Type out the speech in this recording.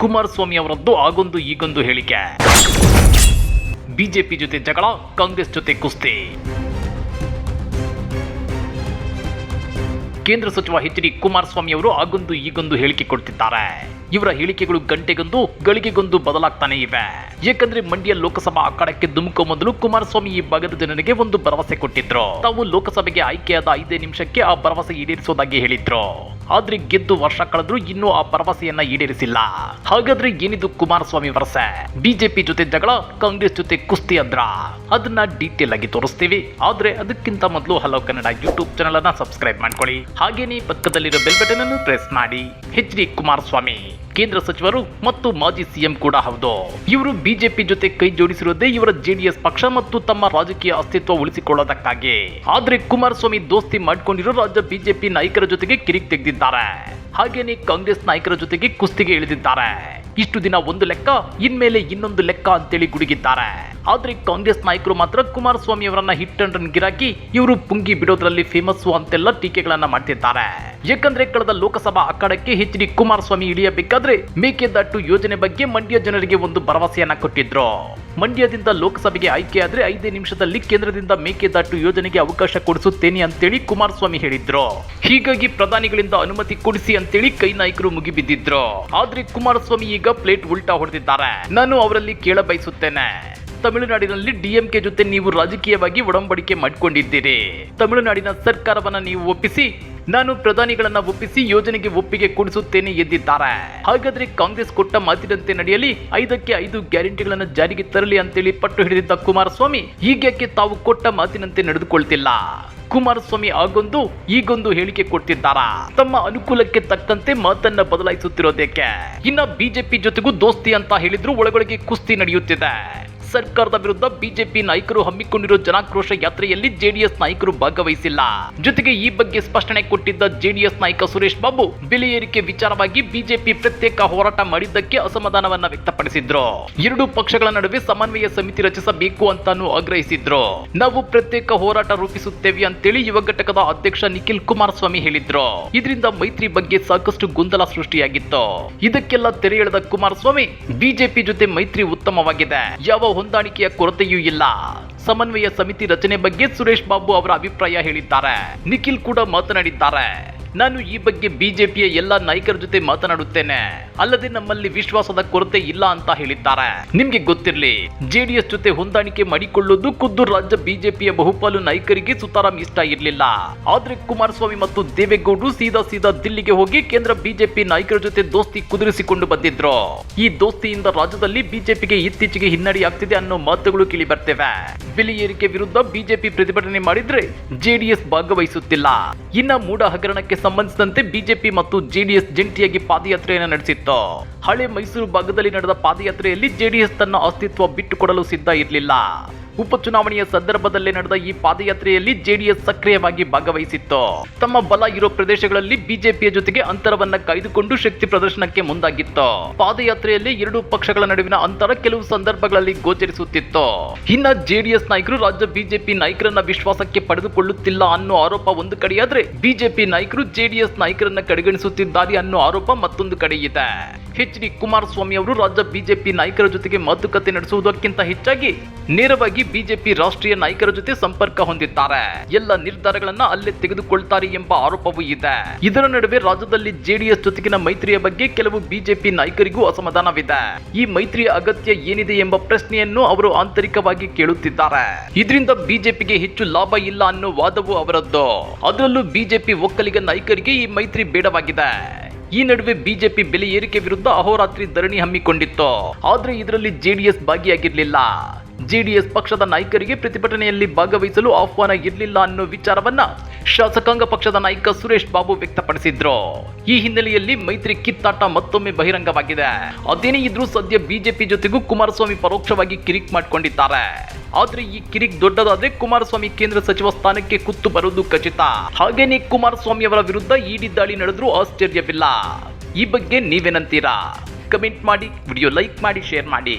ಕುಮಾರಸ್ವಾಮಿ ಅವರದ್ದು ಆಗೊಂದು ಈಗೊಂದು ಹೇಳಿಕೆ. ಬಿಜೆಪಿ ಜೊತೆ ಜಗಳ ಕಾಂಗ್ರೆಸ್ ಜೊತೆ ಕುಸ್ತಿ. ಕೇಂದ್ರ ಸಚಿವ ಎಚ್ ಡಿ ಕುಮಾರಸ್ವಾಮಿ ಅವರು ಆಗೊಂದು ಈಗೊಂದು ಹೇಳಿಕೆ ಕೊಡ್ತಿದ್ದಾರೆ. ಇವರ ಹೇಳಿಕೆಗಳು ಗಂಟೆಗೊಂದು ಗಳಿಗೆಗೊಂದು ಬದಲಾಗ್ತಾನೆ ಇವೆ. ಏಕೆಂದ್ರೆ ಮಂಡ್ಯ ಲೋಕಸಭಾ ಅಖಾಡಕ್ಕೆ ಧುಮುಕೋ ಮೊದಲು ಕುಮಾರಸ್ವಾಮಿ ಈ ಭಾಗದ ಜನರಿಗೆ ಒಂದು ಭರವಸೆ ಕೊಟ್ಟಿದ್ರು. ತಾವು ಲೋಕಸಭೆಗೆ ಆಯ್ಕೆಯಾದ ಐದೇ ನಿಮಿಷಕ್ಕೆ ಆ ಭರವಸೆ ಈಡೇರಿಸೋದಾಗಿ ಹೇಳಿದ್ರು. ಆದ್ರೆ ಗೆದ್ದು ವರ್ಷ ಕಳೆದ್ರು ಇನ್ನೂ ಆ ಭರವಸೆಯನ್ನ ಈಡೇರಿಸಿಲ್ಲ. ಹಾಗಾದ್ರೆ ಏನಿದು ಕುಮಾರಸ್ವಾಮಿ ವರಸೆ ಬಿಜೆಪಿ ಜೊತೆ ಜಗಳ, ಕಾಂಗ್ರೆಸ್ ಜೊತೆ ಕುಸ್ತಿ ಅಂದ್ರ? ಅದನ್ನ ಡೀಟೇಲ್ ಆಗಿ ತೋರಿಸ್ತೀವಿ. ಆದ್ರೆ ಅದಕ್ಕಿಂತ ಮೊದಲು ಹಲೋ ಕನ್ನಡ ಯೂಟ್ಯೂಬ್ ಚಾನಲ್ ಅನ್ನ ಸಬ್ಸ್ಕ್ರೈಬ್ ಮಾಡ್ಕೊಳ್ಳಿ. ಹಾಗೇನೇ ಪಕ್ಕದಲ್ಲಿರೋ ಬೆಲ್ ಬಟನ್ ಅನ್ನು ಪ್ರೆಸ್ ಮಾಡಿ. ಎಚ್ ಡಿ ಕುಮಾರಸ್ವಾಮಿ, ಕೇಂದ್ರ ಸಚಿವರು ಮತ್ತು ಮಾಜಿ ಸಿಎಂ ಕೂಡ ಹೌದು. ಇವರು ಬಿಜೆಪಿ ಜೊತೆ ಕೈ ಜೋಡಿಸಿರೋದೇ ಇವರ ಜೆಡಿಎಸ್ ಪಕ್ಷ ಮತ್ತು ತಮ್ಮ ರಾಜಕೀಯ ಅಸ್ತಿತ್ವ ಉಳಿಸಿಕೊಳ್ಳೋದಕ್ಕಾಗಿ. ಆದ್ರೆ ಕುಮಾರಸ್ವಾಮಿ ದೋಸ್ತಿ ಮಾಡ್ಕೊಂಡಿರೋ ರಾಜ್ಯ ಬಿಜೆಪಿ ನಾಯಕರ ಜೊತೆಗೆ ಕಿರಿಕ್ ತೆಗೆದಿದ್ದಾರೆ. ಹಾಗೇನೆ ಕಾಂಗ್ರೆಸ್ ನಾಯಕರ ಜೊತೆಗೆ ಕುಸ್ತಿಗೆ ಇಳಿದಿದ್ದಾರೆ. ಇಷ್ಟು ದಿನ ಒಂದು ಲೆಕ್ಕ, ಇನ್ಮೇಲೆ ಇನ್ನೊಂದು ಲೆಕ್ಕ ಅಂತೇಳಿ ಗುಡುಗಿದ್ದಾರೆ. ಆದ್ರೆ ಕಾಂಗ್ರೆಸ್ ನಾಯಕರು ಮಾತ್ರ ಕುಮಾರಸ್ವಾಮಿ ಅವರನ್ನ ಹಿಟ್ ಅಂಡ್ ರನ್ ಗಿರಾಕಿ ಇವರು ಪುಂಗಿ ಬಿಡೋದ್ರಲ್ಲಿ ಫೇಮಸ್ ಅಂತೆಲ್ಲ ಟೀಕೆಗಳನ್ನ ಮಾಡ್ತಿದ್ದಾರೆ. ಯಾಕಂದ್ರೆ ಕಳೆದ ಲೋಕಸಭಾ ಅಖಾಡಕ್ಕೆ ಎಚ್ ಡಿ ಕುಮಾರಸ್ವಾಮಿ ಇಳಿಯಬೇಕಾದ್ರೆ ಮೇಕೆದಾಟು ಯೋಜನೆ ಬಗ್ಗೆ ಮಂಡ್ಯ ಜನರಿಗೆ ಒಂದು ಭರವಸೆಯನ್ನ ಕೊಟ್ಟಿದ್ರು. ಮಂಡ್ಯದಿಂದ ಲೋಕಸಭೆಗೆ ಆಯ್ಕೆಯಾದ್ರೆ ಐದೇ ನಿಮಿಷದಲ್ಲಿ ಕೇಂದ್ರದಿಂದ ಮೇಕೆದಾಟು ಯೋಜನೆಗೆ ಅವಕಾಶ ಕೊಡಿಸುತ್ತೇನೆ ಅಂತೇಳಿ ಕುಮಾರಸ್ವಾಮಿ ಹೇಳಿದ್ರು. ಹೀಗಾಗಿ ಪ್ರಧಾನಿಗಳಿಂದ ಅನುಮತಿ ಕೊಡಿಸಿ ಅಂತೇಳಿ ಕೈ ನಾಯಕರು ಮುಗಿಬಿದ್ದಿದ್ರು. ಆದ್ರೆ ಕುಮಾರಸ್ವಾಮಿ ಈಗ ಪ್ಲೇಟ್ ಉಲ್ಟಾ ಹೊಡೆದಿದ್ದಾರೆ. ನಾನು ಅವರಲ್ಲಿ ಕೇಳ ಬಯಸುತ್ತೇನೆ ತಮಿಳುನಾಡಿನಲ್ಲಿ ಡಿಎಂಕೆ ಜೊತೆ ನೀವು ರಾಜಕೀಯವಾಗಿ ಒಡಂಬಡಿಕೆ ಮಾಡಿಕೊಂಡಿದ್ದೀರಿ. ತಮಿಳುನಾಡಿನ ಸರ್ಕಾರವನ್ನ ನೀವು ಒಪ್ಪಿಸಿ ನಾನು ಪ್ರಧಾನಿಗಳನ್ನ ಒಪ್ಪಿಸಿ ಯೋಜನೆಗೆ ಒಪ್ಪಿಗೆ ಕೊಡಿಸುತ್ತೇನೆ ಎಂದಿದ್ದಾರೆ. ಹಾಗಾದ್ರೆ ಕಾಂಗ್ರೆಸ್ ಕೊಟ್ಟ ಮಾತಿನಂತೆ ನಡೆಯಲಿ? ಐದಕ್ಕೆ ಐದು ಗ್ಯಾರಂಟಿಗಳನ್ನ ಜಾರಿಗೆ ತರಲಿ ಅಂತೇಳಿ ಪಟ್ಟು ಹಿಡಿದಿದ್ದ ಕುಮಾರಸ್ವಾಮಿ ಈಗ್ಯಾಕೆ ತಾವು ಕೊಟ್ಟ ಮಾತಿನಂತೆ ನಡೆದುಕೊಳ್ತಿಲ್ಲ? ಕುಮಾರಸ್ವಾಮಿ ಆಗೊಂದು, ಈಗೊಂದು ಹೇಳಿಕೆ ಕೊಡ್ತಿದ್ದಾರಾ ತಮ್ಮ ಅನುಕೂಲಕ್ಕೆ ತಕ್ಕಂತೆ ಮಾತನ್ನ ಬದಲಾಯಿಸುತ್ತಿರೋದಕ್ಕೆ ಇನ್ನ ಬಿಜೆಪಿ ಜೊತೆಗೂ ದೋಸ್ತಿ ಅಂತ ಹೇಳಿದ್ರು, ಒಳಗೊಳಗೆ ಕುಸ್ತಿ ನಡೆಯುತ್ತಿದೆ. ಸರ್ಕಾರದ ವಿರುದ್ಧ ಬಿಜೆಪಿ ನಾಯಕರು ಹಮ್ಮಿಕೊಂಡಿರುವ ಜನಾಕ್ರೋಶ ಯಾತ್ರೆಯಲ್ಲಿ ಜೆಡಿಎಸ್ ನಾಯಕರು ಭಾಗವಹಿಸಿಲ್ಲ. ಜೊತೆಗೆ ಈ ಬಗ್ಗೆ ಸ್ಪಷ್ಟನೆ ಕೊಟ್ಟಿದ್ದ ಜೆಡಿಎಸ್ ನಾಯಕ ಸುರೇಶ್ ಬಾಬು ಬೆಲೆ ಏರಿಕೆ ವಿಚಾರವಾಗಿ ಬಿಜೆಪಿ ಪ್ರತ್ಯೇಕ ಹೋರಾಟ ಮಾಡಿದ್ದಕ್ಕೆ ಅಸಮಾಧಾನವನ್ನ ವ್ಯಕ್ತಪಡಿಸಿದ್ರು. ಎರಡು ಪಕ್ಷಗಳ ನಡುವೆ ಸಮನ್ವಯ ಸಮಿತಿ ರಚಿಸಬೇಕು ಅಂತಾನು ಆಗ್ರಹಿಸಿದ್ರು. ನಾವು ಪ್ರತ್ಯೇಕ ಹೋರಾಟ ರೂಪಿಸುತ್ತೇವೆ ಅಂತೇಳಿ ಯುವ ಘಟಕದ ಅಧ್ಯಕ್ಷ ನಿಖಿಲ್ ಕುಮಾರಸ್ವಾಮಿ ಹೇಳಿದ್ರು. ಇದರಿಂದ ಮೈತ್ರಿ ಬಗ್ಗೆ ಸಾಕಷ್ಟು ಗೊಂದಲ ಸೃಷ್ಟಿಯಾಗಿತ್ತು. ಇದಕ್ಕೆಲ್ಲ ತೆರೆ ಎಳೆದ ಕುಮಾರಸ್ವಾಮಿ ಬಿಜೆಪಿ ಜೊತೆ ಮೈತ್ರಿ ಉತ್ತಮವಾಗಿದೆ. ಯಾವ ಹೊಂದಾಣಿಕೆಯ ಕೊರತೆಯೂ ಇಲ್ಲ. ಸಮನ್ವಯ ಸಮಿತಿ ರಚನೆ ಬಗ್ಗೆ ಸುರೇಶ್ ಬಾಬು ಅವರ ಅಭಿಪ್ರಾಯ ಹೇಳಿದ್ದಾರೆ. ನಿಖಿಲ್ ಕೂಡ ಮಾತನಾಡಿದ್ದಾರೆ. ನಾನು ಈ ಬಗ್ಗೆ ಬಿಜೆಪಿಯ ಎಲ್ಲ ನಾಯಕರ ಜೊತೆ ಮಾತನಾಡುತ್ತೇನೆ. ಅಲ್ಲದೆ ನಮ್ಮಲ್ಲಿ ವಿಶ್ವಾಸದ ಕೊರತೆ ಇಲ್ಲ ಅಂತ ಹೇಳಿದ್ದಾರೆ. ನಿಮ್ಗೆ ಗೊತ್ತಿರಲಿ, ಜೆಡಿಎಸ್ ಜೊತೆ ಹೊಂದಾಣಿಕೆ ಮಾಡಿಕೊಳ್ಳೋದು ಖುದ್ದು ರಾಜ್ಯ ಬಿಜೆಪಿಯ ಬಹುಪಾಲು ನಾಯಕರಿಗೆ ಸುತಾರಾಂ ಇಷ್ಟ ಇರಲಿಲ್ಲ. ಆದ್ರೆ ಕುಮಾರಸ್ವಾಮಿ ಮತ್ತು ದೇವೇಗೌಡರು ಸೀದಾ ಸೀದಾ ದಿಲ್ಲಿಗೆ ಹೋಗಿ ಕೇಂದ್ರ ಬಿಜೆಪಿ ನಾಯಕರ ಜೊತೆ ದೋಸ್ತಿ ಕುದುರಿಸಿಕೊಂಡು ಬಂದಿದ್ರು. ಈ ದೋಸ್ತಿಯಿಂದ ರಾಜ್ಯದಲ್ಲಿ ಬಿಜೆಪಿಗೆ ಇತ್ತೀಚೆಗೆ ಹಿನ್ನಡೆಯಾಗ್ತಿದೆ ಅನ್ನೋ ಮಾತುಗಳು ಕೇಳಿ ಬರ್ತೇವೆ ಬೆಲೆ ಏರಿಕೆ ವಿರುದ್ಧ ಬಿಜೆಪಿ ಪ್ರತಿಭಟನೆ ಮಾಡಿದ್ರೆ ಜೆಡಿಎಸ್ ಭಾಗವಹಿಸುತ್ತಿಲ್ಲ. ಇನ್ನ ಮೂಡ ಹಗರಣಕ್ಕೆ ಸಂಬಂಧಿಸಿದಂತೆ ಬಿಜೆಪಿ ಮತ್ತು ಜೆಡಿಎಸ್ ಜಂಟಿಯಾಗಿ ಪಾದಯಾತ್ರೆಯನ್ನು ನಡೆಸಿತ್ತು. ಹಳೆ ಮೈಸೂರು ಭಾಗದಲ್ಲಿ ನಡೆದ ಪಾದಯಾತ್ರೆಯಲ್ಲಿ ಜೆಡಿಎಸ್ ತನ್ನ ಅಸ್ತಿತ್ವ ಬಿಟ್ಟುಕೊಡಲು ಸಿದ್ಧ ಇರಲಿಲ್ಲ. ಉಪಚುನಾವಣೆಯ ಸಂದರ್ಭದಲ್ಲೇ ನಡೆದ ಈ ಪಾದಯಾತ್ರೆಯಲ್ಲಿ ಜೆಡಿಎಸ್ ಸಕ್ರಿಯವಾಗಿ ಭಾಗವಹಿಸಿತ್ತು. ತಮ್ಮ ಬಲ ಇರೋ ಪ್ರದೇಶಗಳಲ್ಲಿ ಬಿಜೆಪಿಯ ಜೊತೆಗೆ ಅಂತರವನ್ನ ಕಾಯ್ದುಕೊಂಡು ಶಕ್ತಿ ಪ್ರದರ್ಶನಕ್ಕೆ ಮುಂದಾಗಿತ್ತು. ಪಾದಯಾತ್ರೆಯಲ್ಲಿ ಎರಡು ಪಕ್ಷಗಳ ನಡುವಿನ ಅಂತರ ಕೆಲವು ಸಂದರ್ಭಗಳಲ್ಲಿ ಗೋಚರಿಸುತ್ತಿತ್ತು. ಇನ್ನ ಜೆಡಿಎಸ್ ನಾಯಕರು ರಾಜ್ಯ ಬಿಜೆಪಿ ನಾಯಕರನ್ನ ವಿಶ್ವಾಸಕ್ಕೆ ಪಡೆದುಕೊಳ್ಳುತ್ತಿಲ್ಲ ಅನ್ನೋ ಆರೋಪ ಒಂದು ಕಡೆಯಾದ್ರೆ ಬಿಜೆಪಿ ನಾಯಕರು ಜೆಡಿಎಸ್ ನಾಯಕರನ್ನ ಕಡೆಗಣಿಸುತ್ತಿದ್ದಾರೆ ಅನ್ನೋ ಆರೋಪ ಮತ್ತೊಂದು ಕಡೆ ಇದೆ ಎಚ್ ಡಿ ಕುಮಾರಸ್ವಾಮಿ ಅವರು ರಾಜ್ಯ ಬಿಜೆಪಿ ನಾಯಕರ ಜೊತೆಗೆ ಮಾತುಕತೆ ನಡೆಸುವುದಕ್ಕಿಂತ ಹೆಚ್ಚಾಗಿ ನೇರವಾಗಿ ಬಿಜೆಪಿ ರಾಷ್ಟ್ರೀಯ ನಾಯಕರ ಜೊತೆ ಸಂಪರ್ಕ ಹೊಂದಿದ್ದಾರೆ. ಎಲ್ಲ ನಿರ್ಧಾರಗಳನ್ನ ಅಲ್ಲೇ ತೆಗೆದುಕೊಳ್ತಾರೆ ಎಂಬ ಆರೋಪವೂ ಇದೆ. ಇದರ ನಡುವೆ ರಾಜ್ಯದಲ್ಲಿ ಜೆಡಿಎಸ್ ಜೊತೆಗಿನ ಮೈತ್ರಿಯ ಬಗ್ಗೆ ಕೆಲವು ಬಿಜೆಪಿ ನಾಯಕರಿಗೂ ಅಸಮಾಧಾನವಿದೆ. ಈ ಮೈತ್ರಿಯ ಅಗತ್ಯ ಏನಿದೆ ಎಂಬ ಪ್ರಶ್ನೆಯನ್ನು ಅವರು ಆಂತರಿಕವಾಗಿ ಕೇಳುತ್ತಿದ್ದಾರೆ. ಇದರಿಂದ ಬಿಜೆಪಿಗೆ ಹೆಚ್ಚು ಲಾಭ ಇಲ್ಲ ಅನ್ನೋ ವಾದವು ಅವರದ್ದು. ಅದರಲ್ಲೂ ಬಿಜೆಪಿ ಒಕ್ಕಲಿಗ ನಾಯಕರಿಗೆ ಈ ಮೈತ್ರಿ ಬೇಡವಾಗಿದೆ. ಈ ನಡುವೆ ಬಿಜೆಪಿ ಬೆಲೆ ಏರಿಕೆ ವಿರುದ್ಧ ಅಹೋರಾತ್ರಿ ಧರಣಿ ಹಮ್ಮಿಕೊಂಡಿತ್ತು. ಆದ್ರೆ ಇದರಲ್ಲಿ ಜೆಡಿಎಸ್ ಭಾಗಿಯಾಗಿರ್ಲಿಲ್ಲ. ಜೆಡಿಎಸ್ ಪಕ್ಷದ ನಾಯಕರಿಗೆ ಪ್ರತಿಭಟನೆಯಲ್ಲಿ ಭಾಗವಹಿಸಲು ಆಹ್ವಾನ ಇರಲಿಲ್ಲ ಅನ್ನೋ ವಿಚಾರವನ್ನ ಶಾಸಕಾಂಗ ಪಕ್ಷದ ನಾಯಕ ಸುರೇಶ್ ಬಾಬು ವ್ಯಕ್ತಪಡಿಸಿದ್ರು. ಈ ಹಿನ್ನೆಲೆಯಲ್ಲಿ ಮೈತ್ರಿ ಕಿತ್ತಾಟ ಮತ್ತೊಮ್ಮೆ ಬಹಿರಂಗವಾಗಿದೆ. ಅದೇನೇ ಇದ್ರೂ ಸದ್ಯ ಬಿಜೆಪಿ ಜೊತೆಗೂ ಕುಮಾರಸ್ವಾಮಿ ಪರೋಕ್ಷವಾಗಿ ಕಿರಿಕ್ ಮಾಡಿಕೊಂಡಿದ್ದಾರೆ. ಆದ್ರೆ ಈ ಕಿರಿಕ್ ದೊಡ್ಡದಾದ್ರೆ ಕುಮಾರಸ್ವಾಮಿ ಕೇಂದ್ರ ಸಚಿವ ಸ್ಥಾನಕ್ಕೆ ಕುತ್ತು ಬರುವುದು ಖಚಿತ. ಹಾಗೇನೆ ಕುಮಾರಸ್ವಾಮಿ ಅವರ ವಿರುದ್ಧ ಇಡಿ ದಾಳಿ ನಡೆದ್ರೂ ಆಶ್ಚರ್ಯವಿಲ್ಲ. ಈ ಬಗ್ಗೆ ನೀವೇನಂತೀರಾ? ಕಮೆಂಟ್ ಮಾಡಿ, ವಿಡಿಯೋ ಲೈಕ್ ಮಾಡಿ, ಶೇರ್ ಮಾಡಿ.